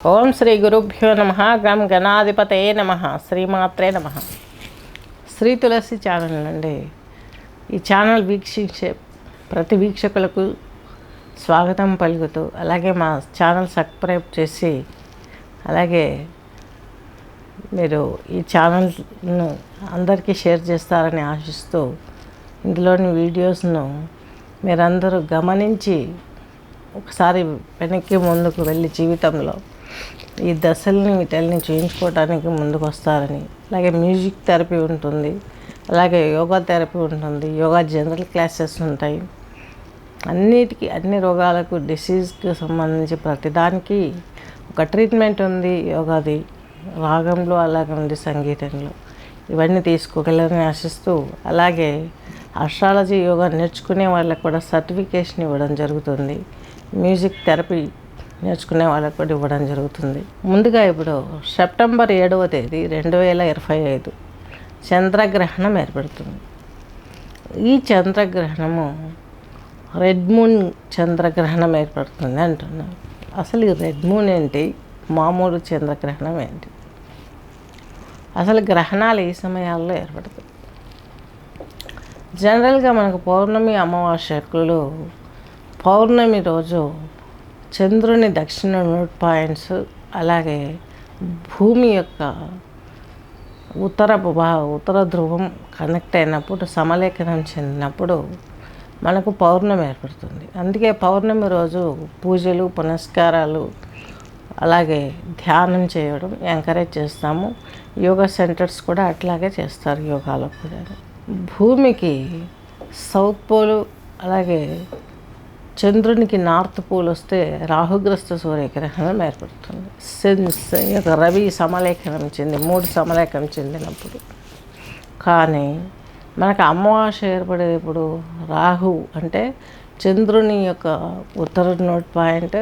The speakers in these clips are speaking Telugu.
ఓం శ్రీ గురుభ్యో నమ గం గణాధిపతే నమ శ్రీమాత్రే నమ. శ్రీ తులసి ఛానల్ అండి. ఈ ఛానల్ వీక్షించే ప్రతి వీక్షకులకు స్వాగతం పలుకుతూ అలాగే మా ఛానల్ సబ్స్క్రైబ్ చేసి అలాగే మీరు ఈ ఛానల్ను అందరికీ షేర్ చేస్తారని ఆశిస్తూ ఇందులోని వీడియోస్ను మీరందరూ గమనించి ఒకసారి వెనక్కి ముందుకు వెళ్ళి జీవితంలో ఈ దశల్ని వీటల్ని చేయించుకోవడానికి ముందుకు వస్తారని అలాగే మ్యూజిక్ థెరపీ ఉంటుంది. అలాగే యోగా థెరపీ ఉంటుంది. యోగా జనరల్ క్లాసెస్ ఉంటాయి. అన్నిటికీ అన్ని రోగాలకు డిసీజ్కి సంబంధించి ప్రతిదానికి ఒక ట్రీట్మెంట్ ఉంది యోగాది. రాగంలో అలాగే ఉంది సంగీతంలో. ఇవన్నీ తీసుకోగలరని ఆశిస్తూ అలాగే అస్ట్రాలజీ యోగా నేర్చుకునే వాళ్ళకు కూడా సర్టిఫికేషన్ ఇవ్వడం జరుగుతుంది. మ్యూజిక్ థెరపీ నేర్చుకునే వాళ్ళకు కూడా ఇవ్వడం జరుగుతుంది. ముందుగా ఇప్పుడు సెప్టెంబర్ ఏడవ తేదీ రెండు వేల ఇరవై ఐదు చంద్రగ్రహణం ఏర్పడుతుంది. ఈ చంద్రగ్రహణము రెడ్ మూన్ చంద్రగ్రహణం ఏర్పడుతుంది అంటున్నాం అసలు ఈ రెడ్ మూన్ ఏంటి? మామూలు చంద్రగ్రహణం ఏంటి? అసలు గ్రహణాలు ఈ సమయాల్లో ఏర్పడతాయి? జనరల్గా మనకు పౌర్ణమి అమావాస్యకులు పౌర్ణమి రోజు చంద్రుని దక్షిణ నోట్ పాయింట్స్ అలాగే భూమి యొక్క ఉత్తర ఉత్తర ధ్రువం కనెక్ట్ అయినప్పుడు సమలేఖనం చెందినప్పుడు మనకు పౌర్ణమి ఏర్పడుతుంది. అందుకే పౌర్ణమి రోజు పూజలు పునస్కారాలు అలాగే ధ్యానం చేయడం ఎంకరేజ్ చేస్తాము. యోగా సెంటర్స్ కూడా అట్లాగే చేస్తారు యోగాలో కూడా భూమికి సౌత్ పోలు అలాగే చంద్రునికి నార్త్ పోల్ వస్తే రాహుగ్రస్త సూర్యగ్రహణం ఏర్పడుతుంది. సెన్స్ యొక్క రవి సమలేఖనం చెంది మూడు సమలేఖనం చెందినప్పుడు. కానీ మనకు అమావాస్య ఏర్పడేటప్పుడు రాహు అంటే చంద్రుని యొక్క ఉత్తర నోట్ పాయింట్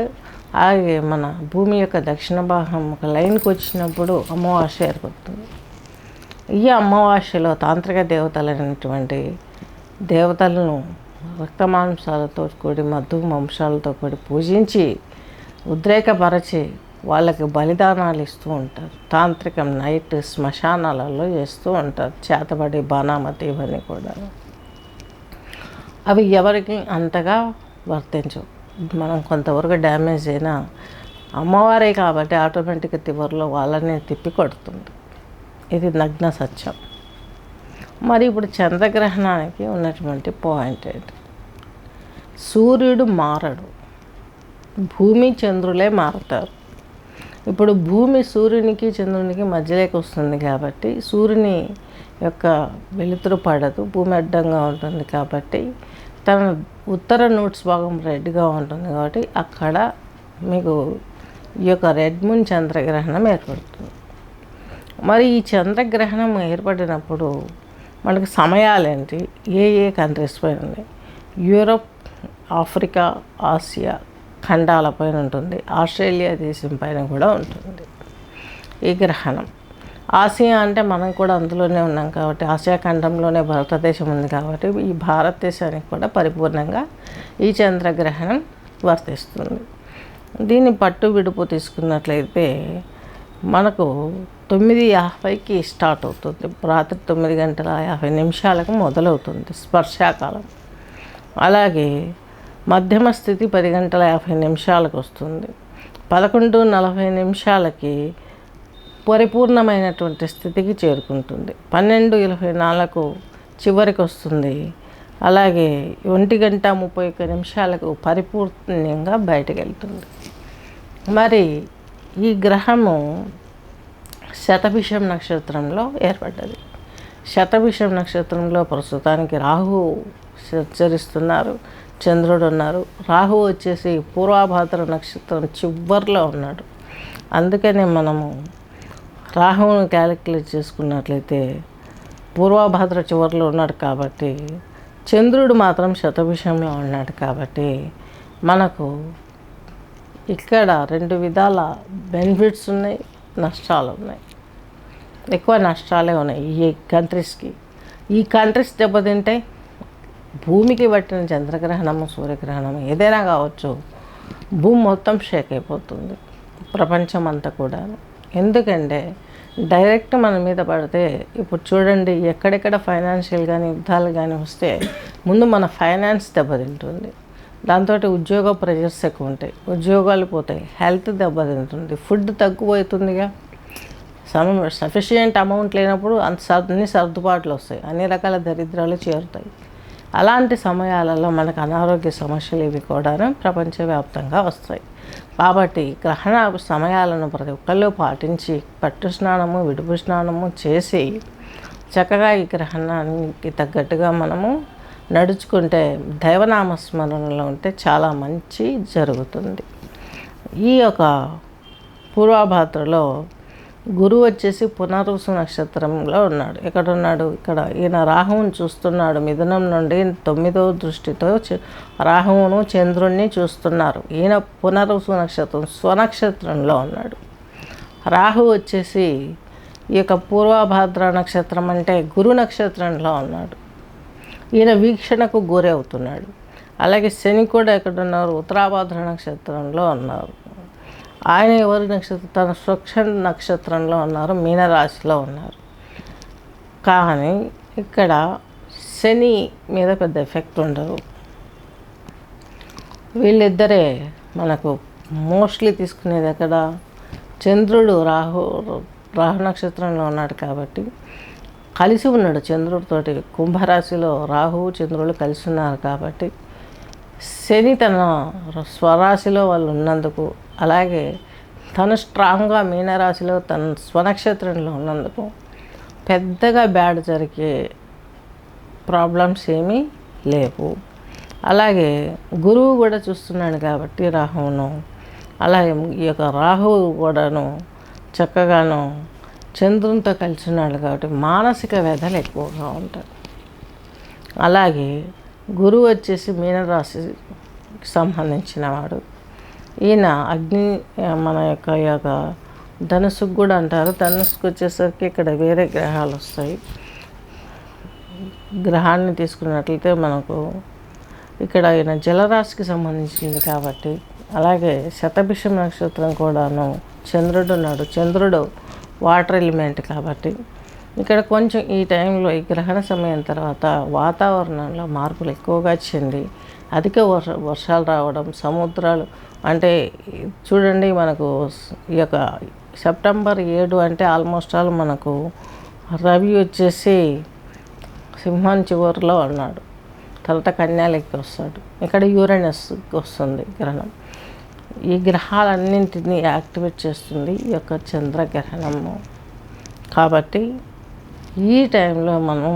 అలాగే మన భూమి యొక్క దక్షిణ భాగం ఒక లైన్కి వచ్చినప్పుడు అమావాస్య ఏర్పడుతుంది. ఈ అమావాస్యలో తాంత్రిక దేవతలైనటువంటి దేవతలను రక్తమాంసాలతో కూడి మధు మాంసాలతో కూడి పూజించి ఉద్రేకపరచి వాళ్ళకి బలిదానాలు ఇస్తూ ఉంటారు. తాంత్రికం నైట్ శ్మశానాలలో చేస్తూ ఉంటారు. చేతబడి బాణామతి ఇవన్నీ కూడా. అవి ఎవరికి అంతగా వర్తించవు. మనం కొంతవరకు డ్యామేజ్ అయినా అమ్మవారే కాబట్టి ఆటోమేటిక్గా తివరిలో వాళ్ళనే తిప్పి కొడుతుంది. ఇది నగ్న సత్యం. మరి ఇప్పుడు చంద్రగ్రహణానికి ఉన్నటువంటి పాయింట్ ఏంటి? సూర్యుడు మారడు. భూమి చంద్రులే మారుతారు. ఇప్పుడు భూమి సూర్యునికి చంద్రునికి మధ్యలోకి వస్తుంది కాబట్టి సూర్యుని యొక్క వెలుతురు పడదు. భూమి అడ్డంగా ఉంటుంది కాబట్టి తన ఉత్తర నోట్స్ భాగం రెడ్గా ఉంటుంది కాబట్టి అక్కడ మీకు ఈ యొక్క రెడ్ మూన్ చంద్రగ్రహణం ఏర్పడుతుంది. మరి ఈ చంద్రగ్రహణం ఏర్పడినప్పుడు వాళ్ళకి సమయాలేంటి? ఏ ఏ కంట్రీస్ పైన ఉన్నాయి యూరోప్ ఆఫ్రికా ఆసియా ఖండాలపైన ఉంటుంది. ఆస్ట్రేలియా దేశం పైన కూడా ఉంటుంది. ఈ గ్రహణం. ఆసియా అంటే మనం కూడా అందులోనే ఉన్నాం కాబట్టి ఆసియా ఖండంలోనే భారతదేశం ఉంది కాబట్టి ఈ భారతదేశానికి కూడా పరిపూర్ణంగా ఈ చంద్రగ్రహణం వర్తిస్తుంది. దీన్ని పట్టు విడుపు తీసుకున్నట్లయితే మనకు తొమ్మిది యాభైకి స్టార్ట్ అవుతుంది. రాత్రి తొమ్మిది గంటల యాభై నిమిషాలకు మొదలవుతుంది స్పర్శాకాలం. అలాగే మధ్యమ స్థితి పది గంటల యాభై నిమిషాలకు వస్తుంది. పదకొండు నలభై నిమిషాలకి పరిపూర్ణమైనటువంటి స్థితికి చేరుకుంటుంది. పన్నెండు ఇరవై నాలుగు చివరికి వస్తుంది. అలాగే ఒంటి గంట ముప్పై ఒక్క నిమిషాలకు పరిపూర్ణంగా బయటకు వెళ్తుంది. మరి ఈ గ్రహము శతభిషం నక్షత్రంలో ఏర్పడ్డది. శతభిషం నక్షత్రంలో ప్రస్తుతానికి రాహు సంచరిస్తున్నారు చంద్రుడు ఉన్నారు. రాహు వచ్చేసి పూర్వాభాద్ర నక్షత్రం చివరిలో ఉన్నాడు. అందుకనే మనము రాహువును క్యాలిక్యులేట్ చేసుకున్నట్లయితే పూర్వాభాద్ర చివరిలో ఉన్నాడు కాబట్టి చంద్రుడు మాత్రం శతభిషంలో ఉన్నాడు కాబట్టి మనకు ఇక్కడ రెండు విధాల బెనిఫిట్స్ ఉన్నాయి నష్టాలు ఉన్నాయి ఎక్కువ నష్టాలే ఉన్నాయి ఈ కంట్రీస్కి ఈ కంట్రీస్ దెబ్బతింటే భూమికి పట్టిన చంద్రగ్రహణము సూర్యగ్రహణము ఏదైనా కావచ్చు భూమి మొత్తం షేక్ అయిపోతుంది. ప్రపంచం అంతా కూడా ఎందుకంటే డైరెక్ట్ మన మీద పడితే ఇప్పుడు చూడండి ఎక్కడెక్కడ ఫైనాన్షియల్ కానీ యుద్ధాలు కానీ వస్తే ముందు మన ఫైనాన్స్ దెబ్బతింటుంది. దాంతో ఉద్యోగ ప్రెజర్స్ ఎక్కువ ఉంటాయి ఉద్యోగాలు పోతాయి. హెల్త్ దెబ్బతింటుంది. ఫుడ్ తగ్గిపోతుందిగా అవుతుందిగా సమ సఫిషియంట్ అమౌంట్ లేనప్పుడు అంత సర్- అన్ని సర్దుబాట్లు వస్తాయి. అన్ని రకాల దరిద్రాలు చేరుతాయి. అలాంటి సమయాలలో మనకు అనారోగ్య సమస్యలు ఇవి కూడా ప్రపంచవ్యాప్తంగా వస్తాయి. కాబట్టి గ్రహణ సమయాలను ప్రతి ఒక్కళ్ళు పాటించి పట్టు స్నానము విడుపు స్నానము చేసి చక్కగా ఈ గ్రహణానికి తగ్గట్టుగా మనము నడుచుకుంటే దైవనామస్మరణలో ఉంటే చాలా మంచి జరుగుతుంది. ఈ యొక్క పూర్వభాద్రలో గురువు వచ్చేసి పునరుసు నక్షత్రంలో ఉన్నాడు. ఎక్కడ ఉన్నాడు ఇక్కడ ఈయన రాహువుని చూస్తున్నాడు. మిథునం నుండి తొమ్మిదో దృష్టితో చ- రాహువును చంద్రుణ్ణి చూస్తున్నారు. ఈయన పునరుసు నక్షత్రం స్వనక్షత్రంలో ఉన్నాడు. రాహు వచ్చేసి ఈ యొక్క పూర్వభాద్ర నక్షత్రం అంటే గురు నక్షత్రంలో ఉన్నాడు. ఈయన వీక్షణకు గురి అవుతున్నాడు. అలాగే శని కూడా ఎక్కడున్నారు? ఉత్తరాభాద్ర నక్షత్రంలో ఉన్నారు. ఆయన ఎవరి నక్షత్రం తన స్వక్ష నక్షత్రంలో ఉన్నారు మీనరాశిలో ఉన్నారు. కానీ ఇక్కడ శని మీద పెద్ద ఎఫెక్ట్ ఉండదు. వీళ్ళిద్దరే మనకు మోస్ట్లీ తీసుకునేది ఎక్కడ? చంద్రుడు రాహు రాహు నక్షత్రంలో ఉన్నాడు కాబట్టి కలిసి ఉన్నాడు. చంద్రుడితోటి కుంభరాశిలో రాహువు చంద్రుడు కలిసి ఉన్నారు కాబట్టి శని తన స్వరాశిలో వాళ్ళు ఉన్నందుకు అలాగే తను స్ట్రాంగ్గా మీనరాశిలో తన స్వనక్షత్రంలో ఉన్నందుకు పెద్దగా బ్యాడ్ జరిగే ప్రాబ్లమ్స్ ఏమీ లేవు. అలాగే గురువు కూడా చూస్తున్నాడు కాబట్టి రాహువును. అలాగే ఈ యొక్క రాహువు కూడాను చక్కగాను చంద్రునితో కలిసి ఉన్నాడు కాబట్టి మానసిక వ్యధలు ఎక్కువగా ఉంటాయి. అలాగే గురువు వచ్చేసి మీనరాశికి సంబంధించిన వాడు. ఈయన అగ్ని మన యొక్క యొక్క ధనుసుకు కూడా అంటారు. ధనుసుకు వచ్చేసరికి ఇక్కడ వేరే గ్రహాలు వస్తాయి. గ్రహాన్ని తీసుకున్నట్లయితే మనకు ఇక్కడ ఈయన జలరాశికి సంబంధించింది కాబట్టి అలాగే శతభిషం నక్షత్రం కూడాను చంద్రుడు ఉన్నాడు. చంద్రుడు వాటర్ ఎలిమెంట్ కాబట్టి ఇక్కడ కొంచెం ఈ టైంలో ఈ గ్రహణ సమయం తర్వాత వాతావరణంలో మార్పులు ఎక్కువగా చెంది అధిక వర్ష వర్షాలు రావడం సముద్రాలు అంటే చూడండి మనకు ఈ యొక్క సెప్టెంబర్ ఏడు అంటే ఆల్మోస్ట్ ఆల్ మనకు రవి వచ్చేసి సింహం చివరిలో ఉన్నాడు. తర్వాత కన్యాలకి వస్తాడు. ఇక్కడ యూరేనస్కి వస్తుంది గ్రహణం. ఈ గ్రహాలన్నింటినీ యాక్టివేట్ చేస్తుంది ఈ యొక్క చంద్రగ్రహణము కాబట్టి ఈ టైంలో మనం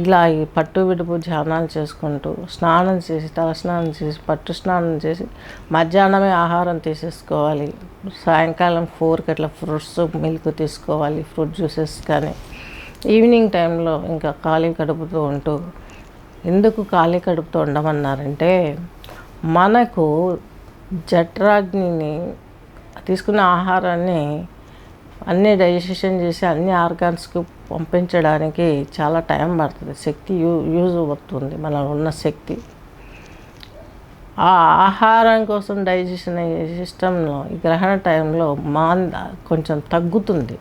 ఇలా ఈ పట్టు విడుపు ధ్యానాలు చేసుకుంటూ స్నానం చేసి తలస్నానం చేసి పట్టు స్నానం చేసి మధ్యాహ్నమే ఆహారం తీసేసుకోవాలి. సాయంకాలం ఫోర్కి అట్లా ఫ్రూట్స్ మిల్క్ తీసుకోవాలి ఫ్రూట్ జ్యూసెస్ కానీ. ఈవినింగ్ టైంలో ఇంకా ఖాళీ కడుపుతూ ఉంటూ ఎందుకు ఖాళీ కడుపుతో ఉండమన్నారంటే మనకు జఠరాగ్నిని తీసుకున్న ఆహారాన్ని అన్నీ డైజెషన్ చేసి అన్ని ఆర్గాన్స్కి పంపించడానికి చాలా టైం పడుతుంది. శక్తి యూ యూజ్ అవుతుంది. మనం ఉన్న శక్తి. ఆ ఆహారం కోసం డైజెషన్ అయ్యే సిస్టంలో ఈ గ్రహణ టైంలో మాన్ కొంచెం తగ్గుతుంది.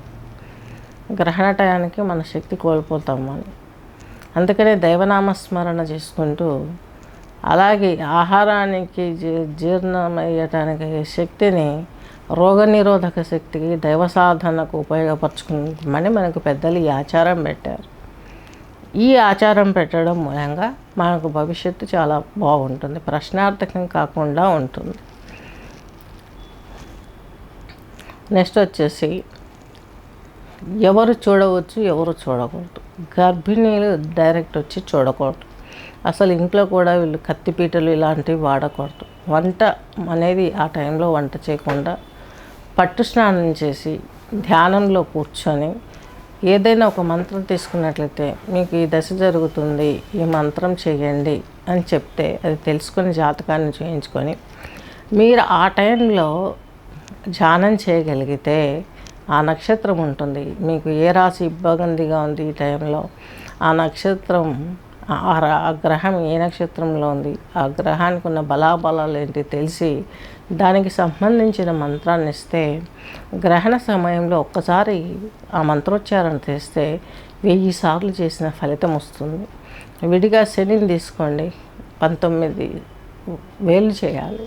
గ్రహణ టయానికి మన శక్తి కోల్పోతాం మనం. అందుకనే దైవనామస్మరణ చేసుకుంటూ అలాగే ఆహారానికి జీ- జీర్ణమయ్యటానికి అయ్యే శక్తిని రోగనిరోధక శక్తికి దైవ సాధనకు ఉపయోగపరచుకుంటామని మనకు పెద్దలు ఈ ఆచారం పెట్టారు. ఈ ఆచారం పెట్టడం మూలంగా మనకు భవిష్యత్తు చాలా బాగుంటుంది ప్రశ్నార్థకం కాకుండా ఉంటుంది. నెక్స్ట్ వచ్చేసి ఎవరు చూడవచ్చు ఎవరు చూడకూడదు. గర్భిణీలు డైరెక్ట్ వచ్చి చూడకూడదు. అసలు ఇంట్లో కూడా వీళ్ళు కత్తిపీటలు ఇలాంటివి వాడకూడదు. వంట అనేది ఆ టైంలో వంట చేయకుండా పట్టు స్నానం చేసి ధ్యానంలో కూర్చొని ఏదైనా ఒక మంత్రం తీసుకున్నట్లయితే మీకు ఈ దశ జరుగుతుంది ఈ మంత్రం చేయండి అని చెప్తే అది తెలుసుకొని జాతకాన్ని చేయించుకొని మీరు ఆ టైంలో ధ్యానం చేయగలిగితే ఆ నక్షత్రం ఉంటుంది. మీకు ఏ రాశి ఇబ్బందిగా ఉంది ఈ టైంలో? ఆ నక్షత్రం ఆ ఆ గ్రహం ఏ నక్షత్రంలో ఉంది? ఆ గ్రహానికి ఉన్న బలాబలాలు ఏంటి తెలిసి దానికి సంబంధించిన మంత్రాన్ని ఇస్తే గ్రహణ సమయంలో ఒక్కసారి ఆ మంత్రోచ్చారణ చేస్తే వెయ్యి సార్లు చేసిన ఫలితం వస్తుంది. విడిగా శనిని తీసుకోండి. పంతొమ్మిది వేలు చేయాలి.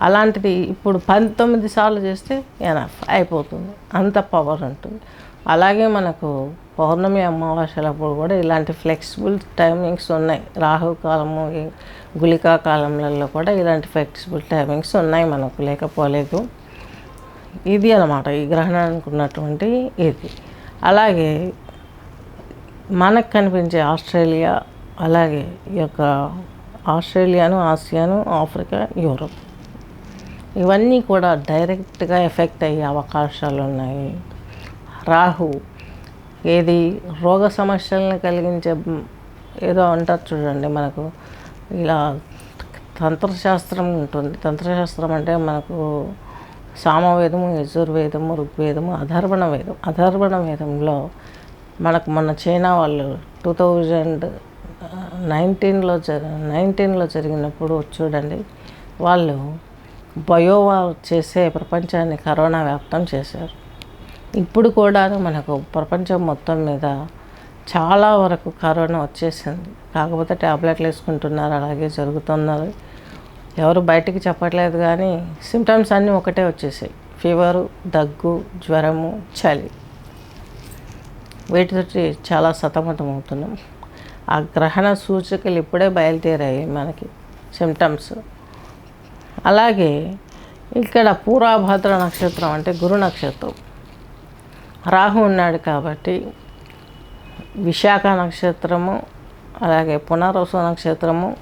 అలాంటిది ఇప్పుడు పంతొమ్మిది సార్లు చేస్తే ఎనఫ్ అయిపోతుంది. అంత పవర్ ఉంటుంది. అలాగే మనకు పౌర్ణమి అమావాస్యలప్పుడు కూడా ఇలాంటి ఫ్లెక్సిబుల్ టైమింగ్స్ ఉన్నాయి. రాహు కాలము ఈ గుళికా కాలంలలో కూడా ఇలాంటి ఫ్లెక్సిబుల్ టైమింగ్స్ ఉన్నాయి మనకు లేకపోలేదు. ఇది అన్నమాట ఈ గ్రహణానికి ఉన్నటువంటి ఇది. అలాగే మనకు కనిపించే ఆస్ట్రేలియా అలాగే ఈ యొక్క ఆస్ట్రేలియాను ఆసియాను ఆఫ్రికా యూరోప్. ఇవన్నీ కూడా డైరెక్ట్గా ఎఫెక్ట్ అయ్యే అవకాశాలు ఉన్నాయి రాహు ఏది రోగ సమస్యలను కలిగించే ఏదో అంటారు చూడండి మనకు. ఇలా తంత్రశాస్త్రం ఉంటుంది. తంత్రశాస్త్రం అంటే మనకు సామవేదము యజుర్వేదము ఋగ్వేదము అధర్వణ వేదం. అధర్వణ వేదంలో మనకు మన చైనా వాళ్ళు టూ థౌజండ్ నైన్టీన్లో నైన్టీన్లో జరిగినప్పుడు చూడండి వాళ్ళు బయోవా చేసే ప్రపంచాన్ని కరోనా వ్యాప్తం చేశారు. ఇప్పుడు కూడా మనకు ప్రపంచం మొత్తం మీద చాలా వరకు కరోనా వచ్చేసింది. కాకపోతే ట్యాబ్లెట్లు వేసుకుంటున్నారు అలాగే జరుగుతున్నారు. ఎవరు బయటికి చెప్పట్లేదు కానీ సిమ్టమ్స్ అన్నీ ఒకటే వచ్చేసాయి. ఫీవరు దగ్గు జ్వరము చలి. వీటితోటి చాలా సతమతం అవుతున్నాం. ఆ గ్రహణ సూచికలు ఇప్పుడే బయలుదేరాయి మనకి సిమ్టమ్స్ అలాగే ఇక్కడ పూరాభద్ర నక్షత్రం అంటే గురు నక్షత్రం. రాహు ఉన్నాడు కాబట్టి విశాఖ నక్షత్రము అలాగే పునర్వసు నక్షత్రము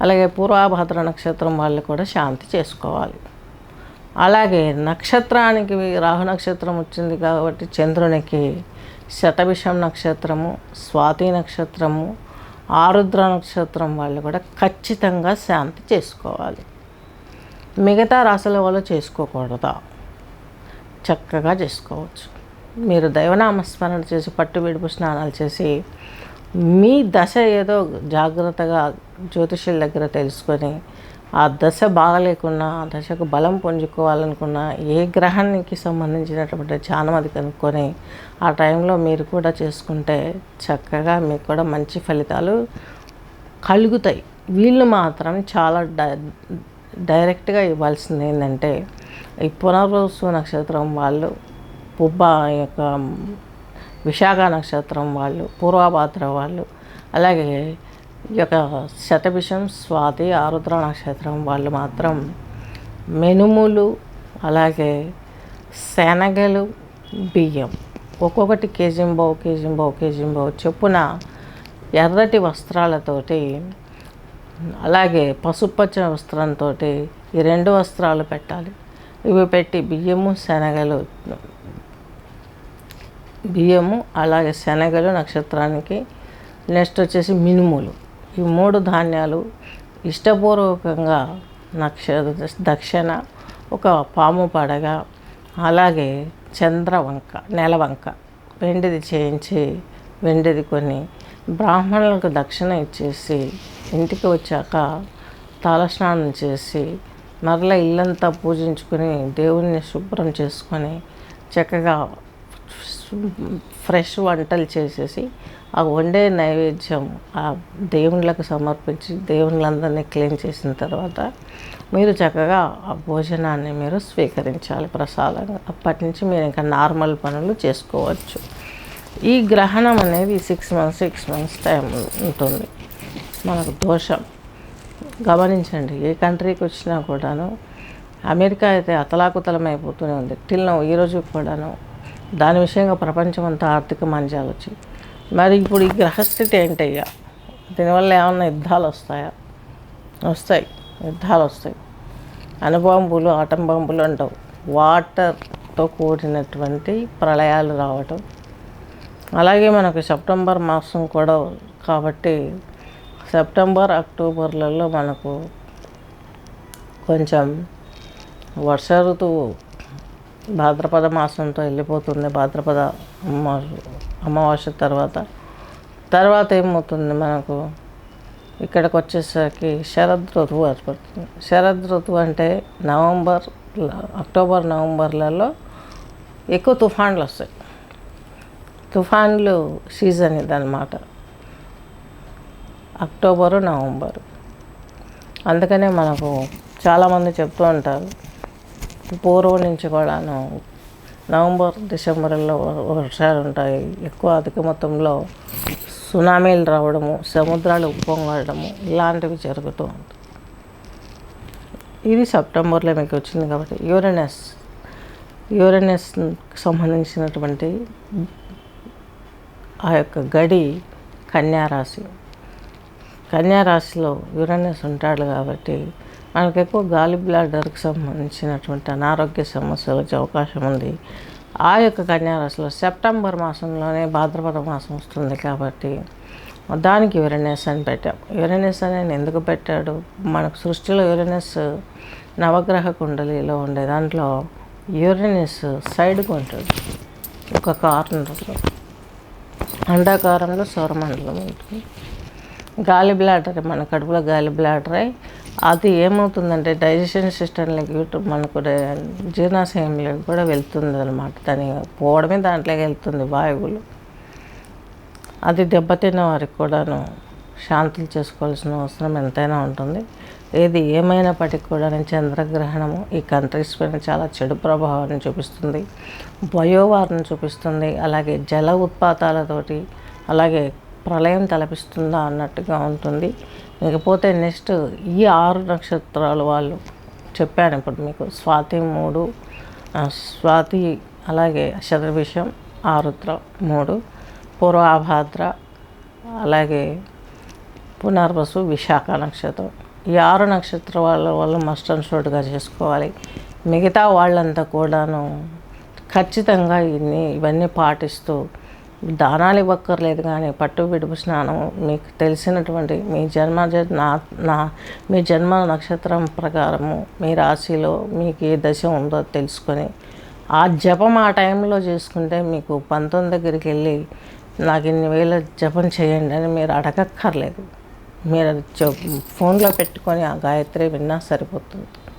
అలాగే పూర్వభద్ర నక్షత్రం వాళ్ళు కూడా శాంతి చేసుకోవాలి. అలాగే నక్షత్రానికి రాహు నక్షత్రం వచ్చింది కాబట్టి చంద్రునికి శతభిషం నక్షత్రము స్వాతి నక్షత్రము ఆరుద్ర నక్షత్రం వాళ్ళు కూడా ఖచ్చితంగా శాంతి చేసుకోవాలి. మిగతా రాశుల వాళ్ళు చేసుకోకూడదా? చక్కగా చేసుకోవచ్చు. మీరు దైవనామస్మరణ చేసి పట్టు విడుపు స్నానాలు చేసి మీ దశ ఏదో జాగ్రత్తగా జ్యోతిష్యుల దగ్గర తెలుసుకొని ఆ దశ బాగలేకున్నా ఆ దశకు బలం పుంజుకోవాలనుకున్నా ఏ గ్రహానికి సంబంధించినటువంటి ధ్యానం అది కనుక్కొని ఆ టైంలో మీరు కూడా చేసుకుంటే చక్కగా మీకు కూడా మంచి ఫలితాలు కలుగుతాయి. వీళ్ళు మాత్రం చాలా డై డైరెక్ట్గా ఇవ్వాల్సింది ఏంటంటే ఈ పునర్వసు నక్షత్రం వాళ్ళు పుబ్బ యొక్క విశాఖ నక్షత్రం వాళ్ళు పూర్వభాద్ర వాళ్ళు అలాగే ఈ యొక్క శతభిషం స్వాతి ఆరుద్ర నక్షత్రం వాళ్ళు మాత్రం మెనుములు అలాగే శనగలు బియ్యం. ఒక్కొక్కటి కేజింబో కేజింబో కేజింబో చొప్పున ఎర్రటి వస్త్రాలతోటి అలాగే పసుపచ్చ వస్త్రంతో ఈ రెండు వస్త్రాలు పెట్టాలి. ఇవి పెట్టి బియ్యము శనగలు బియ్యము అలాగే శనగలు నక్షత్రానికి. నెక్స్ట్ వచ్చేసి మినుములు. ఈ మూడు ధాన్యాలు ఇష్టపూర్వకంగా నక్ష దక్షిణ ఒక పాము పడగ అలాగే చంద్రవంక నెలవంక వెండిది చేయించి వెండిది కొన్ని బ్రాహ్మణులకు దక్షిణ ఇచ్చేసి ఇంటికి వచ్చాక తలస్నానం చేసి మరలా ఇల్లంతా పూజించుకొని దేవుణ్ణి శుభ్రం చేసుకొని చక్కగా ఫ్రెష్ వంటలు చేసేసి ఆ వండే నైవేద్యం ఆ దేవుళ్ళకు సమర్పించి దేవుళ్ళందరినీ క్లీన్ చేసిన తర్వాత మీరు చక్కగా ఆ భోజనాన్ని మీరు స్వీకరించాలి ప్రసాదంగా. అప్పటి నుంచి మీరు ఇంకా నార్మల్ పనులు చేసుకోవచ్చు. ఈ గ్రహణం అనేది six months six months time ఉంటుంది. మనకు దోషం. గమనించండి ఏ కంట్రీకి వచ్చినా కూడాను అమెరికా అయితే అతలాకుతలం అయిపోతూనే ఉంది టిల్ నో ఈరోజు కూడాను దాని విషయంగా ప్రపంచం అంతా ఆర్థిక మంచాలు వచ్చాయి. మరి ఇప్పుడు ఈ గ్రహస్థితి ఏంటయ్యా? దీనివల్ల ఏమన్నా యుద్ధాలు వస్తాయా? వస్తాయి. యుద్ధాలు వస్తాయి. అణుబాంబులు ఆటం బాంబులు అంటావు. వాటర్తో కూడినటువంటి ప్రళయాలు రావటం. అలాగే మనకు సెప్టెంబర్ మాసం కూడా కాబట్టి సెప్టెంబర్ అక్టోబర్లలో మనకు కొంచెం వర్ష ఋతువు భాద్రపద మాసంతో వెళ్ళిపోతుంది భాద్రపద అమ్మ అమావాస్య తర్వాత. తర్వాత ఏమవుతుంది మనకు? ఇక్కడికి వచ్చేసరికి శరద్ ఋతువు ఏర్పడుతుంది. శరద్ ఋతువు అంటే నవంబర్ అక్టోబర్ నవంబర్లలో ఎక్కువ తుఫాన్లు వస్తాయి. తుఫాన్లు సీజన్ ఇదన్నమాట. October November. అందుకనే మనకు చాలామంది చెప్తూ ఉంటారు. పూర్వం నుంచి కూడాను నవంబర్ డిసెంబర్లో వర్షాలు ఉంటాయి ఎక్కువ అధిక మొత్తంలో సునామీలు రావడము సముద్రాలు ఉప్పొంగడము ఇలాంటివి జరుగుతూ ఉంటాయి. ఇది సెప్టెంబర్లో మీకు వచ్చింది కాబట్టి యూరనస్ యూరనస్కి సంబంధించినటువంటి ఆ యొక్క గడి కన్యారాశి. కన్యారాశిలో యురేనస్ ఉంటాడు కాబట్టి మనకు ఎక్కువ గాలి బ్లాడర్కి సంబంధించినటువంటి అనారోగ్య సమస్యలు వచ్చే అవకాశం ఉంది. ఆ యొక్క కన్యారాశిలో సెప్టెంబర్ మాసంలోనే భాద్రపద మాసం వస్తుంది కాబట్టి దానికి యురేనస్ అని పెట్టాం. యురేనస్ అని ఎందుకు పెట్టాడు? మనకు సృష్టిలో యురేనస్ నవగ్రహ కుండలిలో ఉండే దాంట్లో యురేనస్ సైడ్కి ఉంటుంది. ఒక కార్నర్లో అండాకారంలో సౌరమండలం ఉంటుంది. గాలి బ్లాడర్ మన కడుపులో గాలి బ్లాడర్ అది ఏమవుతుందంటే డైజెషన్ సిస్టంలోకి మనకు జీర్ణాశయంలోకి కూడా వెళ్తుంది అనమాట దాని పోవడమే దాంట్లోకి వెళ్తుంది వాయువులు. అది దెబ్బతిన్న వారికి కూడాను శాంతులు చేసుకోవాల్సిన అవసరం ఎంతైనా ఉంటుంది. ఏది ఏమైనప్పటికీ కూడా చంద్రగ్రహణము ఈ కంట్రీస్ పైన చాలా చెడు ప్రభావాన్ని చూపిస్తుంది. బయోవార్ని చూపిస్తుంది. అలాగే జల ఉత్పాతాలతోటి అలాగే ప్రళయం తలపిస్తుందా అన్నట్టుగా ఉంటుంది. ఇకపోతే నెక్స్ట్ ఈ ఆరు నక్షత్రాలు వాళ్ళు చెప్పాను ఇప్పుడు మీకు. స్వాతి మూడు స్వాతి అలాగే శతభిషం ఆరుద్ర మూడు పూర్వాభాద్ర అలాగే పునర్వసు విశాఖ నక్షత్రం. ఈ ఆరు నక్షత్ర వాళ్ళ వాళ్ళు మస్ట్ అండ్ షూట్గా చేసుకోవాలి. మిగతా వాళ్ళంతా కూడాను ఖచ్చితంగా ఇన్ని ఇవన్నీ పాటిస్తూ దానాలు ఇవ్వక్కర్లేదు కానీ పట్టు విడుపు స్నానం మీకు తెలిసినటువంటి మీ జన్మ జ- నా నా మీ జన్మ నక్షత్రం ప్రకారము మీ రాశిలో మీకు ఏ దశ ఉందో తెలుసుకొని ఆ జపం ఆ టైంలో చేసుకుంటే మీకు పంతొమ్మిది దగ్గరికి వెళ్ళి నాకు ఇన్ని వేల జపం చేయండి అని మీరు అడగక్కర్లేదు. మీరు ఫోన్లో పెట్టుకొని ఆ గాయత్రి విన్నా సరిపోతుంది.